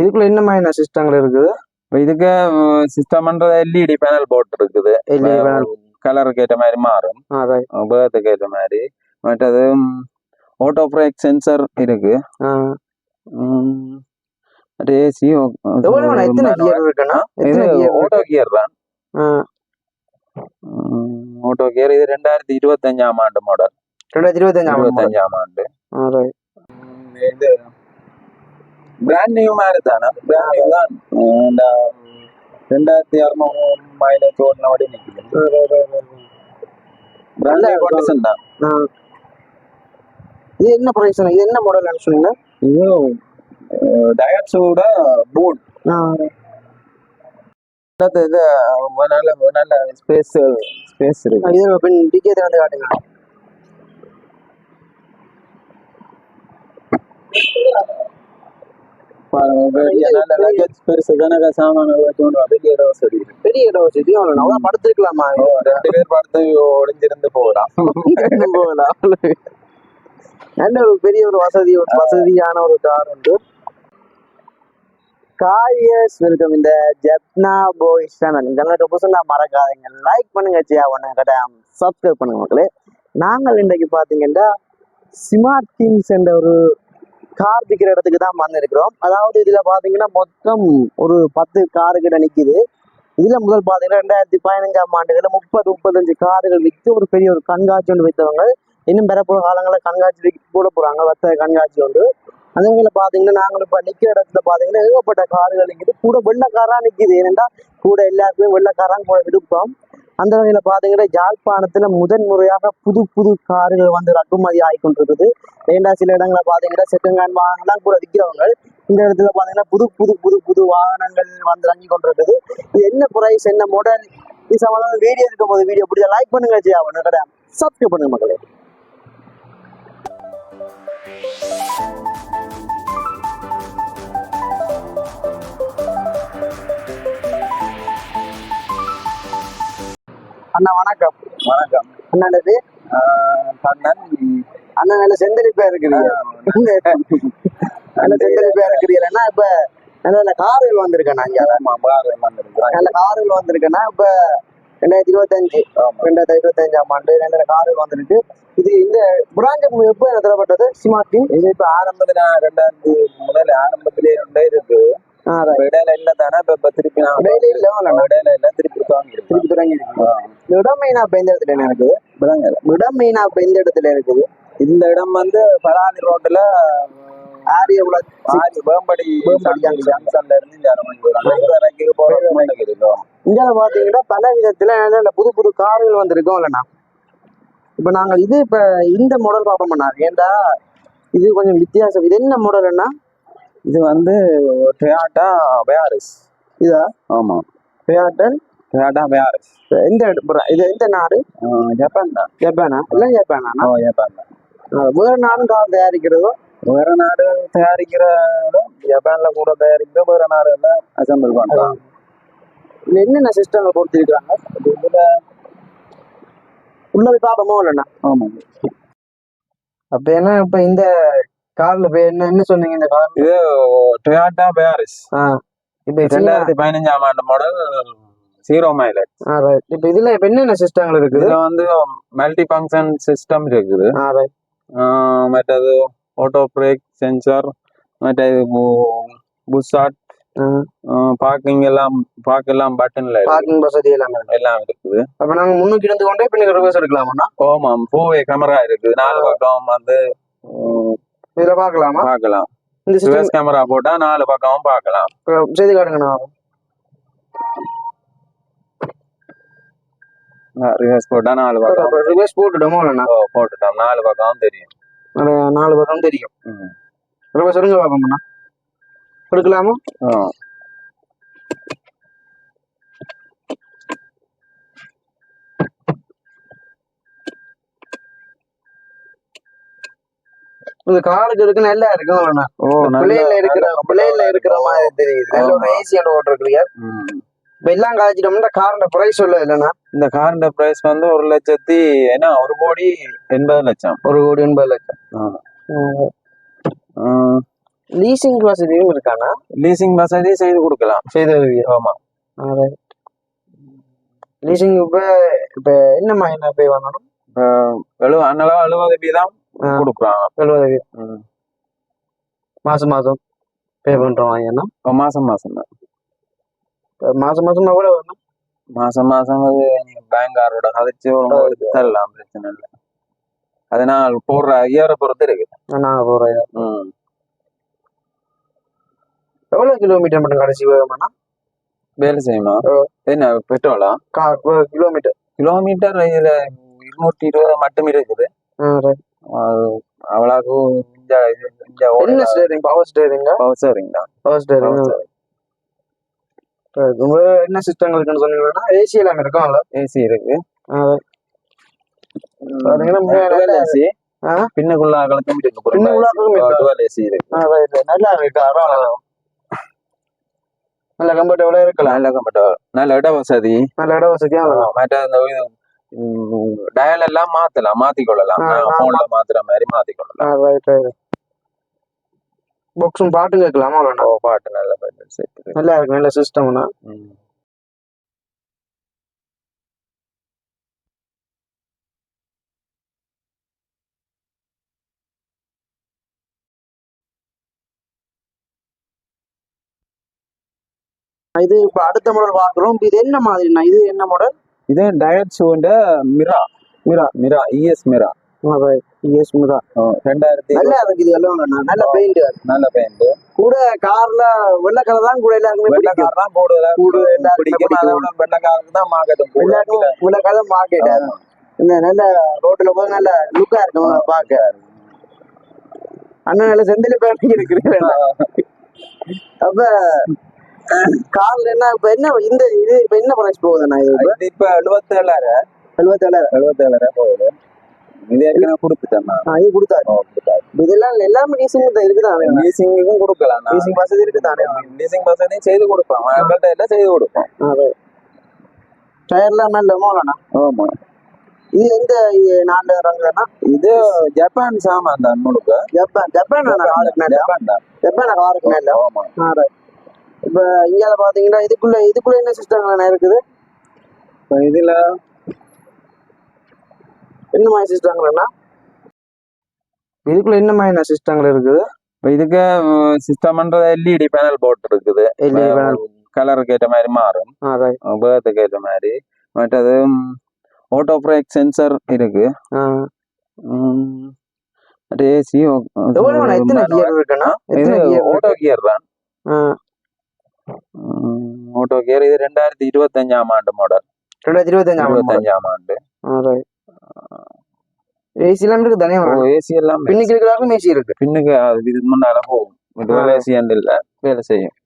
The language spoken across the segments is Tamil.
இதுக்குள்ள என்ன மாதிரியான சிஸ்டங்கள் இருக்குது? இப்ப இதுக்கு சிஸ்டம்ன்றது எல்இடி பேனல் போட்டு இருக்குது. LED panel. கலருக்கு ஏற்ற மாதிரி மாறும். பேர்த்துக்கு ஏற்ற மாதிரி. மற்றது ஆட்டோ பிரேக் சென்சர் இருக்கு. ஏசி ஆட்டோ கியர் தான். ஆட்டோ கியர் இது ரெண்டாயிரத்தி இருபத்தஞ்சாம் ஆண்டு மாடல் ரெண்டாயிரத்தி இருபத்தஞ்சாம் இருபத்தஞ்சாம் ஆண்டு. பிராண்ட் நியூ மாதிரி தானே பிராண்ட் நியூ தான் ரெண்டாயிரத்தி அறுநூறு மைலேஜ் ஓடின வடி நிற்குது பிராண்ட் நியூ கண்டிஷன் தான் இது என்ன பிரைஸ் இது என்ன மாடல் சொன்னீங்க இது டயட்ஸோட போர்ட் இது நல்ல நல்ல ஸ்பேஸ் ஸ்பேஸ் இருக்கு இது பின் டிக்கெட் வந்து காட்டுங்க பாருங்க, பெரிய நல்ல சாமான பெரிய இடம் வசதி. பெரிய இடம் அவ்வளோ படுத்துருக்கலாமா? ஓ, ரெண்டு பேர் பார்த்து ஒளிஞ்சிருந்து போகலாம் போகலாம் நல்ல ஒரு பெரிய ஒரு வசதி ஒரு வசதியான ஒரு கார் உண்டு. காரியஸ் வெல்கம் இந்த ஜப்னா பாய்ஸ் சேனல் சேனலுக்கு புதுசுனா மறக்காதீங்க. லைக் பண்ணுங்க ஜியா பண்ணுங்க சப்ஸ்கிரைப் பண்ணுங்க மக்களே. நாங்கள் இன்றைக்கு பார்த்தீங்கன்னா ஸ்மார்ட் கிங்ஸ் என்ற ஒரு கார் விற்கிற இடத்துக்கு தான் வந்திருக்கிறோம் அதாவது இதுல பாத்தீங்கன்னா மொத்தம் ஒரு பத்து காரு கிட்ட நிக்குது. இதுல முதல் பாத்தீங்கன்னா ரெண்டாயிரத்தி பதினஞ்சாம் ஆண்டுகள்ல முப்பது முப்பத்தஞ்சு கார்கள் விற்று ஒரு பெரிய ஒரு கண்காட்சி ஒன்று வைத்தவங்க. இன்னும் பெறப்போற காலங்களில் கண்காட்சி வைக்க போட போறாங்க. வர்த்தக கண்காட்சி ஒன்று. அதே மாதிரி பாத்தீங்கன்னா நாங்கள் இப்ப நிக்கிற இடத்துல பாத்தீங்கன்னா ஏகப்பட்ட கார்கள் நிக்குது. கூட வெள்ளக்காரா நிக்குது. ஏனென்றா கூட எல்லாருக்குமே வெள்ளக்காரான் கூட விடுப்போம். அந்த வகையில பாத்தீங்கன்னா யாழ்ப்பாணத்துல முதன் முறையாக புது புது கார்கள் வந்து இறக்குமதி ஆகி கொண்டிருக்குது ஏண்டா சில இடங்களை பாத்தீங்கன்னா செகண்ட் ஹேண்ட் வாகனம்லாம் கூட விற்கிறவங்க இந்த இடத்துல பாத்தீங்கன்னா புது புது புது புது வாகனங்கள் வந்து இறங்கி கொண்டிருக்குது. இது என்ன பிரைஸ் என்ன மாடல் இது சம்பந்தமா வீடியோ இருக்கும் போது வீடியோ பிடிச்சா லைக் பண்ணுங்க ஜியா. கடை சப்ஸ்கிரைப் பண்ணுங்க மக்களே. அண்ணா வணக்கம். வணக்கம். அண்ணா பேர் ஆஹ் கண்ணன் அண்ணா நல்ல செந்தளிப்பா இருக்கிறீங்க. நல்ல செந்தளிப்பா இருக்கிறீங்கன்னா இப்ப நல்ல நல்ல கார்கள் வந்திருக்கேன் நான் பாரு. நல்ல கார்கள் வந்திருக்குன்னா இப்ப ரெண்டாயிரத்தி இருபத்தஞ்சு. ரெண்டாயிரத்தி இருபத்தஞ்சாம் ஆண்டு நல்ல கார்கள் வந்திருக்கு. இது இந்த பிராஞ்சு எப்போ தரப்பட்டது ஸ்மார்ட் இது இப்ப ஆரம்பத்துல ரெண்டாயிரத்தி முதல்ல ஆரம்பத்திலே இருந்தே இருக்கு. இப்ப இடையில இல்ல தானே இப்ப திருப்பி இடையில இல்ல. இடையில இல்ல. திருப்பி. திருப்பி தொடங்கி. இந்த இடம் மெயினா இப்ப எந்த இடத்துல இது. இடம் மெயினா இப்ப எந்த இடத்துல இருக்குது? இந்த இடம் வந்து பலாதி ரோட்ல ஆரிய உலக வேம்படி. ஜங்ஷன்ல இருந்து இந்த இடம் வந்து வரைக்கும் போற முன்னுக்கு இருக்கும் இங்க பாத்தீங்கன்னா பல விதத்துல புது புது கார்கள் வந்திருக்கோம் இல்லைண்ணா. இப்ப நாங்க இது இப்ப இந்த மாடல் பார்ப்போம்ண்ணா ஏன்டா இது கொஞ்சம் வித்தியாசம். இது என்ன மாடல்னா இது வந்து டொயாட்டா வேரிஸ் இதா? ஆமா. டொயாட்டல் டொயாட்டா வேரிஸ் எந்த இது எந்த நாடு? ஜப்பான் தான். ஜப்பானா இல்ல ஜப்பானா ஓ ஜப்பான் தான். வேற நாடும் கார் தயாரிக்கிறதோ? வேற நாடு தயாரிக்கிற இடம் ஜப்பான்ல கூட தயாரிக்கிற வேற நாடு எல்லாம் அசம்பிள் பண்றாங்க. இதுல என்னென்ன சிஸ்டம் கொடுத்திருக்காங்க இதுல உள்ள போய் பார்ப்போமோ இல்லைண்ணா ஆமா அப்ப என்ன இப்ப இந்த கார்ல போய் என்ன என்ன சொன்னீங்க இந்த கார்? இது டொயாட்டா வேரிஸ் இப்ப ரெண்டாயிரத்தி பதினஞ்சாம் ஆண்டு மாடல் ஜீரோ மைலேஜ். இப்ப இதுல இப்ப என்னென்ன சிஸ்டங்கள் இருக்குது? இதுல வந்து மல்டி ஃபங்க்ஷன் சிஸ்டம் இருக்குது மற்றது ஆட்டோ பிரேக் சென்சார் மற்றது புஷாட். பார்க்கிங் எல்லாம் பார்க் எல்லாம் பட்டன்ல பார்க்கிங் வசதி எல்லாமே இருக்கு. எல்லாம் இருக்குது. அப்ப நாங்க முன்னுக்கு இருந்து கொண்டே நீங்க ரிவர்ஸ் எடுக்கலாமா? ஓமாம் போவே கேமரா இருக்குது. நாலு பக்கம் வந்து இதுல பார்க்கலாமா? பார்க்கலாம். இந்த சிஸ்டம் கேமரா போட்டா நாலு பக்கமும் பார்க்கலாம். செய்து காட்டுங்கண்ணா ரிவர்ஸ் போட்டா நாலு பக்கம். ரிவர்ஸ் போட்டுட்டோமோ இல்லைண்ணா போட்டுட்டோம். நாலு பக்கமும் தெரியும். நாலு பக்கம் தெரியும். ம். ரிவர்ஸ் எடுங்க பார்ப்போம்ண்ணா இந்த காலுக்கு இருக்கு நல்லா இருக்கும் நல்ல- பிள்ளைல இருக்கிற பிள்ளைல இருக்கிற மாதிரி தெரியுது. நல்ல ஒரு. ஏசியான ஓட்டு இருக்கு ம். இப்ப எல்லாம் காய்ச்சிட்டோம்னா காரோட பிரைஸ் சொல்ல இல்லைண்ணா. இந்த காரோட பிரைஸ் வந்து ஒரு லட்சத்தி என்ன ஒரு கோடி எண்பது லட்சம். ஒரு கோடி எண்பது லட்சம். லீசிங் வசதியும் இருக்காண்ணா? லீசிங் வசதி செய்து கொடுக்கலாம். செய்து ஆமா. லீசிங் இப்ப இப்ப என்ன பே பண்ணணும் எழுபது அண்ணளவு எழுபது வீதம்? ம். மாசம் மாசம் பே பண்றோம் வாங்கினா மாசம் மாசம் தான். மாசம் மாசம் எவ்வளவு வரணும் மாசம் மாசம் அது நீங்க பேங்காரோட கதைச்சு எடுத்து தரலாம் பிரச்சனை இல்லை. அதனால் போடுற ஐயாயிர பொறுத்து இருக்கு நான் போறேன் ம். எவ்வளவு கிலோமீட்டர் மட்டும் கடைசி வேகமாண்ணா வேலை செய்யுமா. என்ன பெட்ரோலா? கா கிலோமீட்டர் கிலோமீட்டர் இதுல இருநூற்றி இருபது மட்டும் இருக்குது. அவ்வளவு இந்த இந்த என்ன ஸ்டேரிங் பவர் ஸ்டேரிங்கா பவர் சேரிங் தான். பவர் ஸ்டேரிங் என்ன சிஸ்டம் இருக்குன்னு சொன்னீங்கன்னா ஏசி எல்லாம் இருக்கும்ல? ஏசி இருக்கு? பின்னுக்குள்ள அகலத்தும் இருக்கு பின்னுக்குள்ள ஏசி இருக்கு. நல்லா இருக்கு அதான் நல்ல கம்ஃபர்டபுளா இருக்கலாம். நல்ல கம்ஃபர்டபுள் நல்ல இட வசதி. நல்ல இட வசதியா மற்ற இந்த டயல் எல்லாம் மாத்தலாம் மாத்திக்கொள்ளலாம். ஆ, ஆமா. போன்ல மாத்துற மாதிரி மாத்திக்கொள்ளலாம். ரைட் ரைட் பாக்ஸும் பாட்டு கேட்கலாமா வேண்டாம் பாட்டு நல்ல பாட்டு. நல்லா இருக்கு நல்ல சிஸ்டம்னா இது இப்ப அடுத்த மாடல் பாக்குறோம் இப்ப இது என்ன மாதிரிண்ணா? இது என்ன மாடல் இது Daihatsu Mira Mira Mira ES Mira S Mura ரெண்டாயிரத்தி நல்லா இருக்கு இது எல்லாம் வேணா. நல்ல பெயிண்ட் நல்ல பெயிண்ட் கூட கார்ல வெள்ளை கலர் தான் கூட எல்லாருக்குமே வெள்ளக்கார தான் போடுதல கூடு எல்லாருக்கும் விட வெள்ளக்காரருக்கு தான் மார்க்கெட் எல்லாருக்கும் வெள்ளை மார்க்கெட் இந்த நல்ல ரோட்ல போய் நல்ல லுக்கா இருக்கும். பாக்க அண்ணன் நல்ல செந்தில பேட்டி அப்ப கார்ல என்ன இப்ப என்ன இந்த இது இப்ப என்ன பிரைஸ் போகுதுண்ணா இது? இப்ப? எழுபத்தேழாயிரம் எழுபத்தேழாயிரம் எழுபத்தேழாயிரம் போகுது. இது ஏற்கனவே கொடுத்துட்டேன் நான். இது கொடுத்தாரு. இதெல்லாம் எல்லாமே லீசிங் தான் இருக்குதானே லீசிங்கும் கொடுக்கலாம் நான். லீசிங் வசதி இருக்குதானே லீசிங் வசதியும் செய்து கொடுப்போம் எங்கள்கிட்ட எல்லாம் செய்து கொடுப்போம் டயர்லாம் நல்ல மோலண்ணா ஆமா. இது எந்த நாலு ரங்கண்ணா? இது ஜப்பான் சாமான் தான் முழுக்க. ஜப்பான். ஜப்பான் ஜப்பான் தான். ஜப்பான் காருக்கு மேல. ஆமா. ஆ. இப்ப இங்கால பாத்தீங்கன்னா இதுக்குள்ள இதுக்குள்ள என்ன சிஸ்டம் இருக்குது? இப்ப இதுல என்ன மாதிரி சிஸ்டங்கள்னா இதுக்குள்ள என்ன மாதிரி சிஸ்டங்கள் இருக்குது? இப்ப இதுக்கு சிஸ்டம்ன்றது எல்இடி பேனல் போட்டு இருக்குது. கலருக்கு ஏற்ற மாதிரி மாறும். பேர்த்துக்கு ஏற்ற மாதிரி. மற்றது ஆட்டோ பிரேக் சென்சர் இருக்கு. ஏசி ஆட்டோ கியர் தான். ஆட்டோ கியர் இது ரெண்டாயிரத்தி இருபத்தஞ்சாம் ஆண்டு மாடல் ரெண்டாயிரத்தி இருபத்தஞ்சாம் இருபத்தஞ்சாம் ஆண்டு ஏசி எல்லாம் இருக்கு தானே ஏசி எல்லாம் பின்னுக்கு இருக்கிறாக்கும் ஏசி இருக்கு பின்னுக்கு இது முன்னால போகும் ஏசி இல்ல வேலை செய்யும்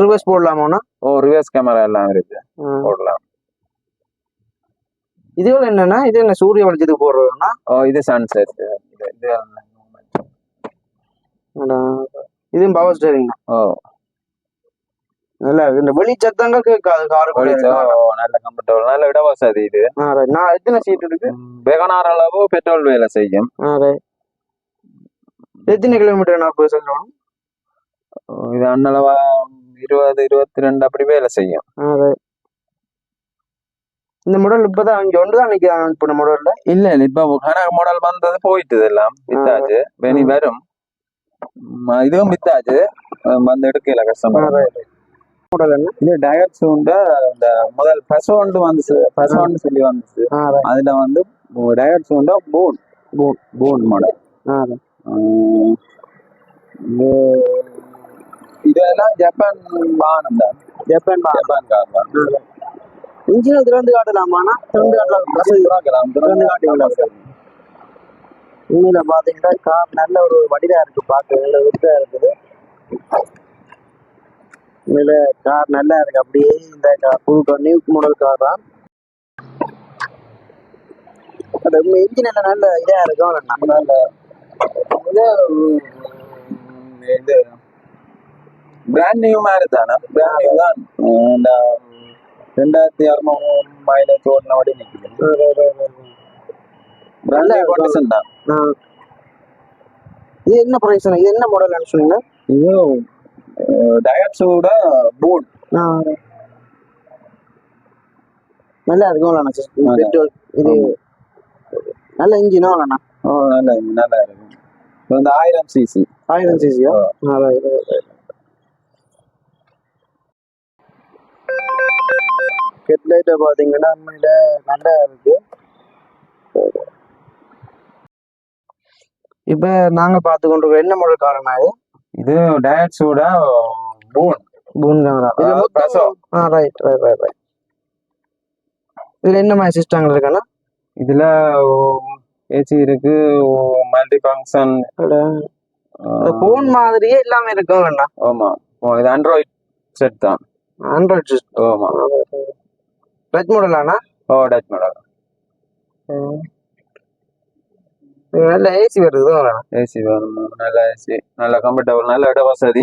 ரிவர்ஸ் போடலாமாண்ணா ஓ ரிவர்ஸ் கேமரா எல்லாம் இருக்கு போடலாம் இது என்னன்னா இது என்ன சூரிய வெளிச்சத்துக்கு போடுறதுன்னா ஓ இது சன்செட் இது இதுவும் பவர் ஸ்டேரிங் தான் ஓ நல்லா இருக்கு. இந்த வெளி சத்தங்கள் கேட்காது ஓ, நல்ல கம்ஃபர்டபுள் நல்ல இட வசதி இது. நான் எத்தனை சீட் இருக்கு? வெகனார் அளவு பெட்ரோல் வேலை செய்யும். எத்தனை கிலோமீட்டர் நான் போய் சொல்லணும்? இது அண்ணளவா இருபது இருபத்தி ரெண்டு அப்படி வேலை செய்யும். இந்த மாடல் இப்பதான் இங்க ஒன்று தான் இந்த மாடல்ல இல்ல இல்ல இப்ப கணக்கு மாடல் வந்தது போயிட்டு எல்லாம். வித்தாச்சு. வெனி வரும். இதுவும் வித்தாச்சு. வந்து எடுக்கல என்ன இது டயர்ஸ் உண்டு இந்த முதல் பசோண்டு வந்துச்சு. பசோண்டு சொல்லி வந்துச்சு. அதுல வந்து டயர்ஸ் உண்டு போன் போன் போன் மாடல். இதெல்லாம் ஜப்பான் வாகனம் தான். ஜப்பான் ஜப்பான் கார் தான். இன்ஜினை திறந்து காட்டலாமாண்ணா? திறந்து காட்டலாம். திறந்து காட்டி திறக்கலாம். உண்மையில பாத்தீங்கன்னா கார் நல்ல ஒரு வடிவா இருக்கு. பார்க்க நல்ல இருக்குது. உண்மையில கார் நல்லா இருக்கு. அப்படியே இந்த கார் புது கார் நியூ மாடல் கார் தான். அது இன்ஜின் எல்லாம் நல்ல இதா இருக்கும். நல்ல இது பிராண்ட் நியூ மாதிரி தானே? பிராண்ட் நியூ தான். இந்த ரெண்டாயிரத்தி அறுநூறு மைலேஜ் ஓடின வடி நிற்குது பிராண்ட் நியூ கண்டிஷன் தான். இது என்ன பிரைஸ் இது என்ன மாடல் சொன்னீங்க? இது டயட்ஸோட போட் ஆ. நல்லா இருக்கும்ல அண்ணா. பெட்ரோல் இது நல்ல இன்ஜினா அண்ணா. ஓ நல்லா நல்லா இருக்கும். இது வந்து ஆயிரம் சிசி ஆயிரம் சிசியா ஹெட்லைட்டை பார்த்தீங்கன்னா உண்மையில நல்லா இருக்கு. இப்போ நாங்கள் பார்த்து கொண்டு என்ன மாடல் காரணம் இது இது டயட்ஸோட போன் பூன் கேமரா ஆ, ரைட் ரைட் ரைட் ரைட் இதில் என்ன மாதிரி சிஸ்டங்கள் இருக்குன்னா இதுல ஏசி இருக்கு மல்டி ஃபங்க்ஷன் ஃபோன் மாதிரியே எல்லாமே இருக்கும் வேணா ஆமா. ஓ, இது ஆண்ட்ராய்ட் செட் தான். ஆண்ட்ராய்ட் சிஸ்டம் ஆமா. டச் மாடலாண்ணா ஓ டச் மாடல் நல்ல ஏசி வருது ஏசி வேணும் நல்ல ஏசி நல்ல கம்ஃபர்டபுள் நல்ல இட வசதி.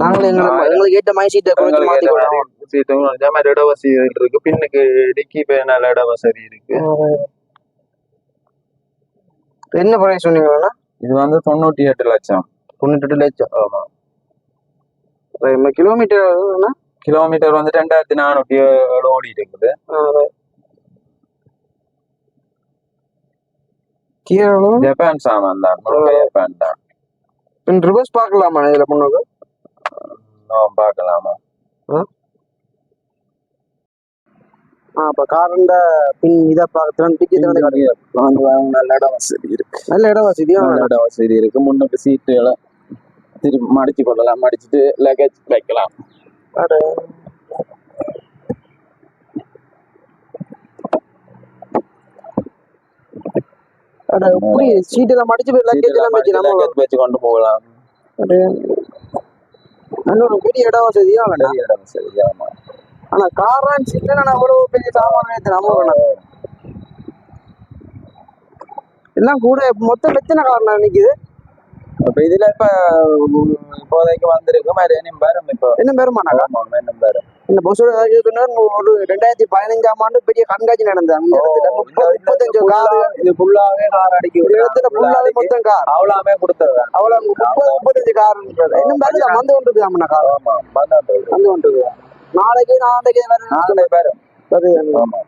நாங்களே எங்களுக்கு எங்களுக்கு ஏற்ற மாதிரி சீட்டை குறைச்சி உங்களுக்கு மாற்றி ஏத்த கொள்ளலாம் மாதிரி சீட்டும் அதே மாதிரி இட வசதிகள் இருக்கு. பின்னுக்கு டிக்கி பே நல்ல இட வசதி இருக்கு. என்ன பிரைஸ் சொன்னீங்கன்னா இது வந்து தொண்ணூத்தி எட்டு லட்சம். தொண்ணூற்றி லட்சம். ஆமா. கிலோமீட்டர் கிலோமீட்டர் வந்து ரெண்டாயிரத்தி நானூத்தி ஏழு ஓடி இருக்குது. கீழே ஜப்பான் சாமான் தான். ஜப்பான் தான். ரிவர்ஸ் பார்க்கலாமா இதில் முன்னோக்கு? பார்க்கலாமா? ஆ? அப்போ காரண்ட பின் இதை பார்க்கலாம் டிக்கெட் வந்து நல்ல இட வசதி இருக்கு. நல்ல இடம் வசதியும் நல்ல இட வசதி இருக்கு. முன்னுக்கு சீட்டுகளை திருப்பி மடிச்சு கொள்ளலாம். மடிச்சிட்டு லக்கேஜ் வைக்கலாம். இப்படி சீட்டெல்லாம் மடிச்சு போய் லக்கேஜ் எல்லாம் வச்சு நம்ம லக்கேஜ் வச்சு கொண்டு போகலாம். ஒரு பெரிய இடம் வசதியும் வேண்டாம். பெரிய இட வசதி ஆமா ஆனா காரான் நான் அவ்வளவு பெரிய சாமான் ஏத்து நம்ம வேணாம். எல்லாம் கூட மொத்தம் எத்தனை காரணம் நிக்குது? அப்ப இதுல இப்ப இப்போதைக்கு வந்திருக்கு மாதிரி என்ன பேரும் இப்போ என்ன பெருமானாக்கா என்ன பேரும் இந்த பஸ்ஸோட ஒரு ரெண்டாயிரத்தி பதினஞ்சாம் ஆண்டு பெரிய கண்காட்சி நடந்தது முப்பத்தஞ்சு கார் இது ஃபுல்லாவே கார் அடிக்கி ஒரு இடத்துல ஃபுல்லாவே மொத்தம் கார் அவ்வளவுமே கொடுத்தது அவ்வளவு முப்பது முப்பத்தஞ்சு கார் இன்னும் பேர்ல வந்து கொண்டு இருக்கு கார் வந்து கொண்டு நாளைக்கு நாளைக்கு நாலு பேரும் ஆமா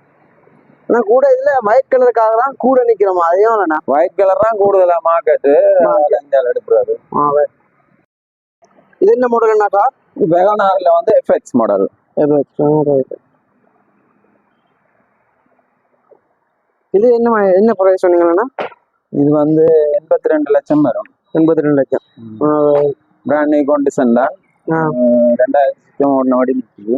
ஆனா கூட இதுல ஒயிட் கலர் கார் தான் கூட நிக்கிறோம்? அதையும் வேணாம் ஒயிட் கலர் தான் கூடுதலா மார்க்கெட்டு எடுக்கிறது இது என்ன மாடல் என்ன கார் வெகனார்ல வந்து எஃப்எக்ஸ் மாடல் இது என்ன என்ன பிரைஸ் சொன்னீங்கன்னா இது வந்து எண்பத்தி ரெண்டு லட்சம் வரும். எண்பத்தி ரெண்டு லட்சம் பிராண்ட் நியூ கண்டிஷன் தான். ரெண்டாயிரத்தி ஒன்று வடி நிற்குது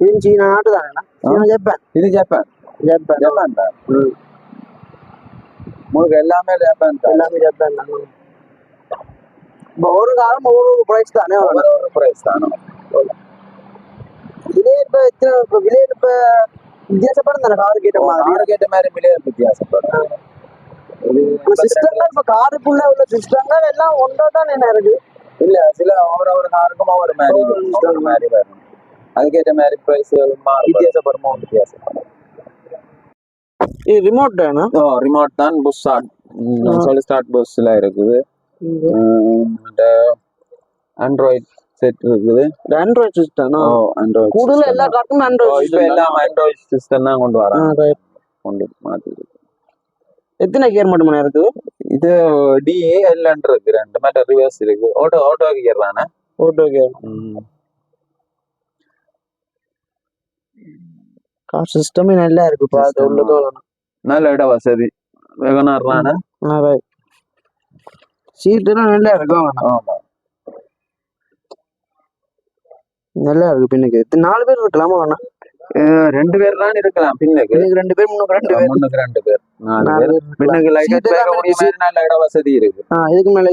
ம். இது சீனா நாட்டு தானேண்ணா சீனா ஜப்பான் இது ஜப்பான் ஜப்பான் ஜப்பான் ம். உங்களுக்கு எல்லாமே ஜப்பான் எல்லாமே ஜப்பான் தான் இப்போ ஒரு காலம் ஒவ்வொரு பிரைஸ் தானே. ஒவ்வொரு ஒரு பிரைஸ் தான் இதே இப்போ எத்தனை இப்போ விலை இப்போ வித்தியாசப்படும் தானே கார் கேட்ட மாதிரி ஆளுக்கு ஏற்ற மாதிரி விலையை வித்தியாசப்படும் சிஸ்டங்கள் இப்போ காருக்குள்ள உள்ள சிஸ்டங்கள் எல்லாம் ஒன்றா தான் என்ன இருக்கு இல்ல சில ஒவ்வொரு ஒரு காருக்கும் ஒவ்வொரு மாதிரி மாதிரி வரும் அதுக்கேற்ற மாதிரி பிரைஸ் வித்தியாசப்படுமோ வித்தியாசப்படும் இது ரிமோட் தானே? ஓ ரிமோட் தான் புஷ் ஸ்டார்ட் சொல்லி ஸ்டார்ட் புஷ்ல இருக்குது. ஆண்ட்ராய்ட் செட் இருக்குது. ஆண்ட்ராய்ட் சிஸ்டம் ஓ ஆண்ட்ராய்ட் கூடுதல் எல்லா காருக்கும் ஆண்ட்ராய்ட் இப்ப எல்லாம் ஆண்ட்ராய்ட் சிஸ்டம் தான் கொண்டு வராங்க. ஆண்ட்ராய்ட் கொண்டு மாத்தி எத்தனை கியர் மட்டும் இருக்குது? இது டிஏ எல்என் இருக்கு ரெண்டு. மேட்ட ரிவர்ஸ் இருக்கு. ஆட்டோ ஆட்டோ கியர் தானே? ஓட்டோ கியர் கார் சிஸ்டமே நல்லா இருக்கு பார்த்து System, உள்ளதோ நல்ல இட வசதி. வெகனார் தானே சீட்டுலாம் நல்லா இருக்கும் ஆமா. நல்லா இருக்கு பின்னுக்கு. இது நாலு பேர் இருக்கலாமா அஹ் ரெண்டு பேர் தான் இருக்கலாம் பின்னுக்கு. ரெண்டு பேர் முன்னுக்கு ரெண்டு பேர். முன்னுக்கு ரெண்டு பேர். நாலு பேர். பின்னுக்கு லைட் மாதிரி நல்ல இட வசதி இருக்கு? ஆ இதுக்கு மேலே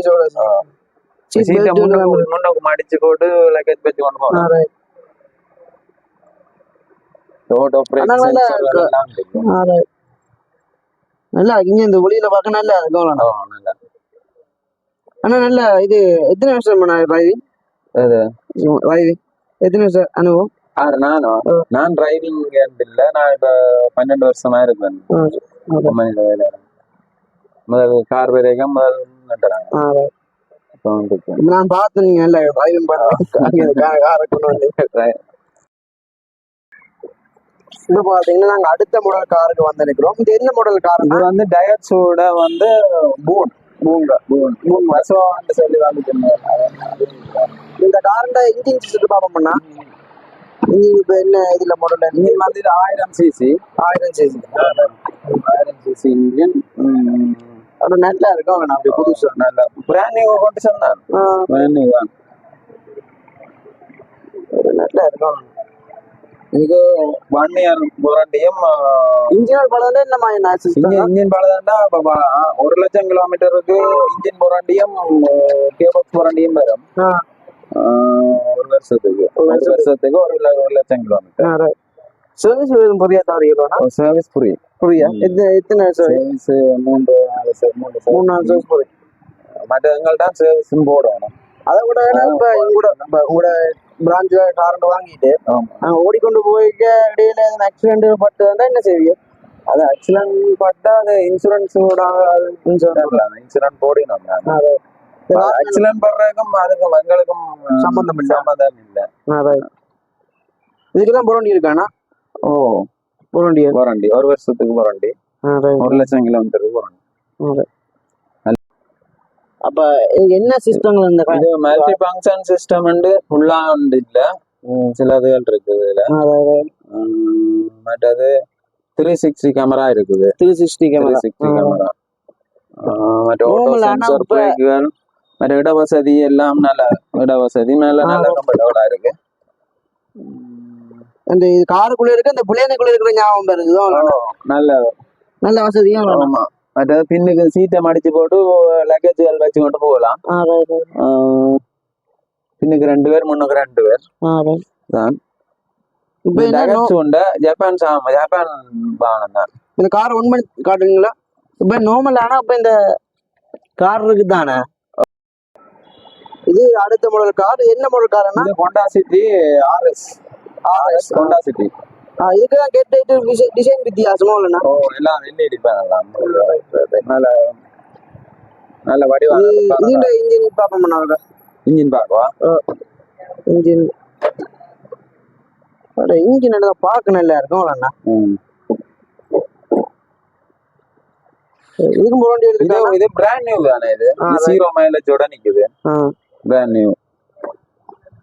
சீட்டை முன்னுக்கு மடிச்சு போட்டு லக்கேஜ் வச்சு கொண்டு போகலாம் நல்லா நல்லா இங்க இந்த ஒளியில பார்க்க நல்லா இருக்கும் நல்லா ஆனா நல்லா இது எத்தனை வருஷம் பண்ண எத்தனை வருஷம் அனுபவம்? ஆறு. நான்? டிரைவிங் இல்ல. நான் இப்ப பன்னெண்டு வருஷமா இருக்கேன். முதல் கார் வரைக்கும் முதல் நான் பார்த்து நீங்க இல்ல டிரைவிங் பண்ண காரை கொண்டு வந்து. இப்ப பாத்தீங்கன்னா நாங்க அடுத்த மாடல் காருக்கு வந்து நிக்கிறோம். இது என்ன மாடல் கார் இது வந்து டயட்ஸோட வந்து பூன் பூங்க பூன் பூன் வசவான்னு சொல்லி வந்துட்டு இந்த காரோட இன்ஜின் சிஸ்டத்தை பார்ப்போம்னா இன்ஜின் இப்ப என்ன இதுல மாடல் இன்ஜின் வந்து இது ஆயிரம் சிசி ஆயிரம் சிசி ஆயிரம் சிசி இன்ஜின் அது நல்லா இருக்கும் அவங்க அப்படி புதுசு. நல்ல பிராண்ட் நியூ கொண்டு ஆ, பிராண்ட் நியூ தான். நல்லா இருக்கும் இது ஒன் இயர் வாரண்டியும் இன்ஜின் படம் என்ன மாதிரி சிஸ்டம் இன்ஜின் இன்ஜின் ஆ, ஒரு லட்சம் கிலோமீட்டருக்கு இன்ஜின் வாரண்டியும் கேபாக்ஸ் வாரண்டியும் வரும். ஒரு வருஷத்துக்கு ஒரு வருஷத்துக்கு. ஒரு ஒரு லட்சம் கிலோமீட்டர் சர்வீஸ் புரியா தவறிகளா சர்வீஸ் ஃப்ரீ புரியா? எத்தனை சர்வீஸ் மூன்று நாலு மூணு. மூணு நாலு சர்வீஸ் புரியும் மற்ற எங்கள்ட்ட சர்வீஸும் போடணும். அதை விட இப்ப உங்களோட பிரான்ச்ல காரண்ட் வாங்கிட்டு ஆமா. நாங்க ஓடிக்கொண்டு போய்க்க இடையில ஆக்சிடென்ட் பட்டு வந்தா என்ன செய்வீங்க? அது ஆக்சிடென்ட் பட்டா அது இன்சூரன்ஸோட இன்சூரன்ஸ் இன்சூரன்ஸ் போடணும் ஆக்சிடென்ட் படுறதுக்கும் அதுக்கும் எங்களுக்கும் சம்பந்தம் இல்ல. சம்பந்தம் இல்ல. இதுக்கெல்லாம் புரண்டி இருக்கானா ஓ புரண்டி வாரண்டி ஒரு வருஷத்துக்கு வாரண்டி ஒரு லட்சம் கிலோமீட்டருக்கு வாரண்டி அப்ப இங்க என்ன சிஸ்டங்கள் இந்த இது மல்டி ஃபங்க்ஷன் சிஸ்டம் உண்டு இல்ல. ம், சில இதுகள் இருக்குது இதுல. மற்றது த்ரீ சிக்ஸ்டி கேமரா இருக்குது. Three sixty camera sixty camera மற்ற ஆனா சென்சர் பிரேக்குகள் மற்ற எல்லாம் நல்ல இட வசதி மேல நல்ல கம்ஃபர்டபுளா இருக்கு. இது காருக்குள்ள இருக்கு இந்த புளியனுக்குள்ள இருக்கிற ஞாபகம் ஓ, நல்ல நல்ல வசதியும் ஆமா. மற்றது பின்னுக்கு சீட்டை மடிச்சு போட்டு லக்கேஜ்கள் வச்சு கொண்டு போகலாம். பின்னுக்கு ரெண்டு பேர் முன்னுக்கு ரெண்டு பேர். தான். உண்டு ஜப்பான் ஜப்பான் வாகனம் தான். இந்த கார் ஒன் பண்ணி காட்டுறீங்களா? இப்ப நார்மல் ஆனா இப்ப இந்த கார் இருக்கு தானே? இது அடுத்த மாடல் கார் என்ன மாடல் கார்னா இது Honda City RS RS Honda City இதுக்கு தான் கேட் லைட் டிசைன் வித்தியாசமா இல்லைண்ணா ஓ எல்லாம் எல்இடி பேனல் நல்ல நல்ல வடிவான இதுல இன்ஜின் பார்ப்போம் பண்ணாங்க இன்ஜின் பார்க்கவா? இன்ஜின் இன்ஜின் என்ன பார்க்க நல்லா இருக்கும் ம். இதுக்கும் போக இது இது பிராண்ட் நியூ தானே இது? ஜீரோ மைலேஜோட நிக்குது. பிராண்ட் நியூ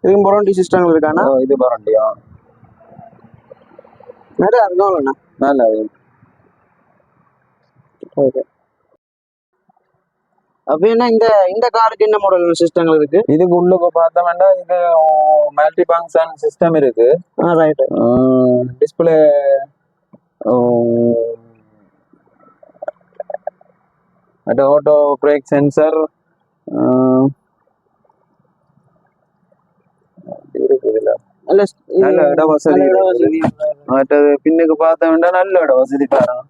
இதுக்கும் போக வேண்டிய சிஸ்டங்கள் இருக்காண்ணா இது பரண்டியும் இருக்கும் அண்ணா நல்ல ஓகே. அப்ப என்ன இந்த இந்த காருக்கு என்ன மாடல் சிஸ்டங்கள் இருக்கு? இதுக்கு உள்ளுக்கு பார்த்தோம்னா இது மல்டி ஃபங்க்ஷன் சிஸ்டம் இருக்கு. ஆ ரைட் டிஸ்பிளே அது ஆட்டோ பிரேக் சென்சர் இருக்குதுல நல்ல நல்ல நல்ல இட. வசதி. மற்றது பின்னுக்கு பார்த்தோம்னா நல்ல இட வசதி தரோம்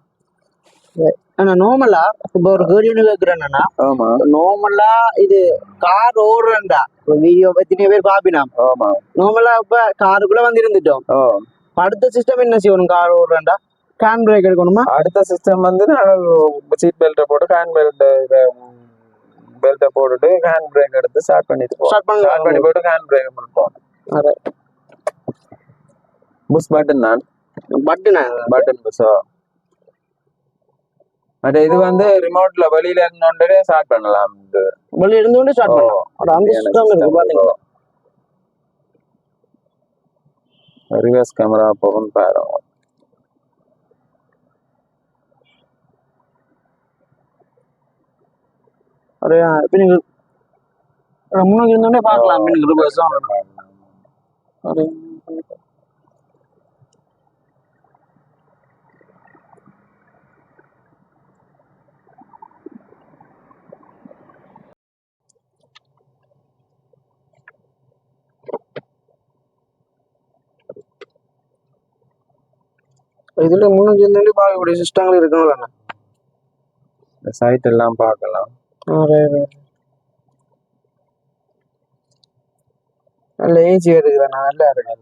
ஆனா நார்மலா இப்ப ஒரு கேள்வி கேக்குறேன்னா ஆமா நார்மலா இது கார் ஓடுறா வீடியோ எத்தனை பேர் பாப்பினா ஆமா நார்மலா இப்ப காருக்குள்ள வந்து இருந்துட்டோம் அடுத்த சிஸ்டம் என்ன செய்யணும் கார் ஓடுறா கேன் பிரேக் எடுக்கணுமா அடுத்த சிஸ்டம் வந்து சீட் பெல்ட்டை போட்டு ஹேண்ட் பெல்ட் பெல்ட்டை போட்டுட்டு ஹேண்ட் பிரேக் எடுத்து ஸ்டார்ட் பண்ணிட்டு ஸ்டார்ட் பண்ணி போட்டு ஹேண்ட் பிரேக் பண்ணுவோம் புஷ் பட்டன் தான் பட்டுனா பட்டன் புஷ் மற்ற இது வந்து ரிமோட்ல வெளியில இருந்தோண்டே ஸ்டார்ட் பண்ணலாம் இது. வெளிய இருந்து கொண்டு ஸ்டார்ட் பண்ணலாம். அட, அந்த சிஸ்டம் இருக்கு. பாத்தீங்களா? ரிவர்ஸ் கேமரா போகும் பாரு. ஒரு ஒரு முன்னாடி இருந்தோடனே பார்க்கலாம். நீங்க ரிவர்ஸ் ஒரு இதுல இருந்தோடனே பார்க்கக்கூடிய சிஸ்டங்கள் இருக்கணும் சைட் எல்லாம் பார்க்கலாம். நல்ல ஏசி இருக்குதாண்ணா நல்லா இருக்கு.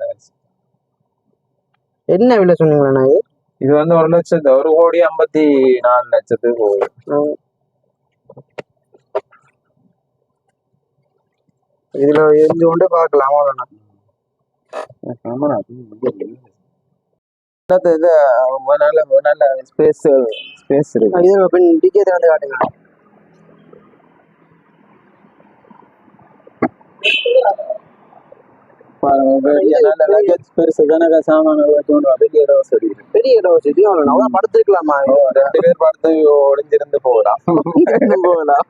என்ன விலை சொன்னீங்கண்ணா இது? இது வந்து ஒரு லட்சத்து ஒரு கோடி ஐம்பத்தி நாலு லட்சத்துக்கு போகுது. இதுல இருந்து கொண்டு பார்க்கலாம் அவ்வளோண்ணா இது? நல்ல நல்ல ஸ்பேஸ் ஸ்பேஸ் இருக்கு. இது பின் டிக்கெட் வந்து காட்டுங்க. பெருசு சாமான பெரிய இடம் வசதி. பெரிய இடம் வசதி. அவ்வளோ படுத்துருக்கலாமா? ரெண்டு பேர் படுத்து ஒளிஞ்சிருந்து போகலாம். போகலாம்.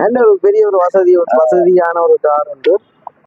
நல்ல ஒரு பெரிய ஒரு வசதி வசதியான ஒரு கார் உண்டு.